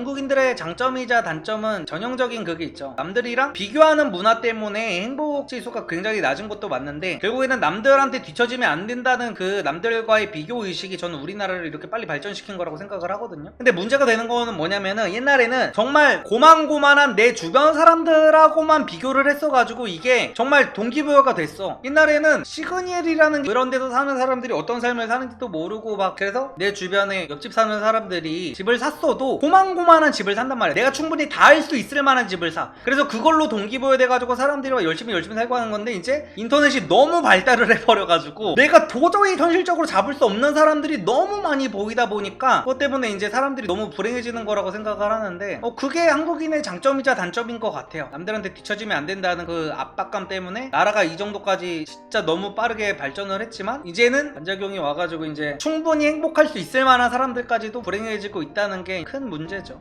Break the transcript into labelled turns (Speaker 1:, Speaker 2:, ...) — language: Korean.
Speaker 1: 한국인들의 장점이자 단점은 전형적인 그게 있죠. 남들이랑 비교하는 문화 때문에 행복 지수가 굉장히 낮은 것도 맞는데 결국에는 남들한테 뒤처지면 안 된다는 그 남들과의 비교 의식이 저는 우리나라를 이렇게 빨리 발전시킨 거라고 생각을 하거든요. 근데 문제가 되는 거는 뭐냐면은 옛날에는 정말 고만고만한 내 주변 사람들하고만 비교를 했어가지고 이게 정말 동기부여가 됐어. 옛날에는 시그니엘이라는 그런 데서 사는 사람들이 어떤 삶을 사는지도 모르고 막 그래서 내 주변에 옆집 사는 사람들이 집을 샀어도 고만고만 한 집을 산단 말이야. 내가 충분히 다 할 수 있을 만한 집을 사. 그래서 그걸로 동기부여 돼가지고 사람들이 막 열심히 열심히 살고 하는 건데 이제 인터넷이 너무 발달을 해버려가지고 내가 도저히 현실적으로 잡을 수 없는 사람들이 너무 많이 보이다 보니까 그것 때문에 이제 사람들이 너무 불행해지는 거라고 생각을 하는데 어 그게 한국인의 장점이자 단점인 것 같아요. 남들한테 뒤처지면 안 된다는 그 압박감 때문에 나라가 이 정도까지 진짜 너무 빠르게 발전을 했지만 이제는 반작용이 와가지고 이제 충분히 행복할 수 있을 만한 사람들까지도 불행해지고 있다는 게 큰 문제죠.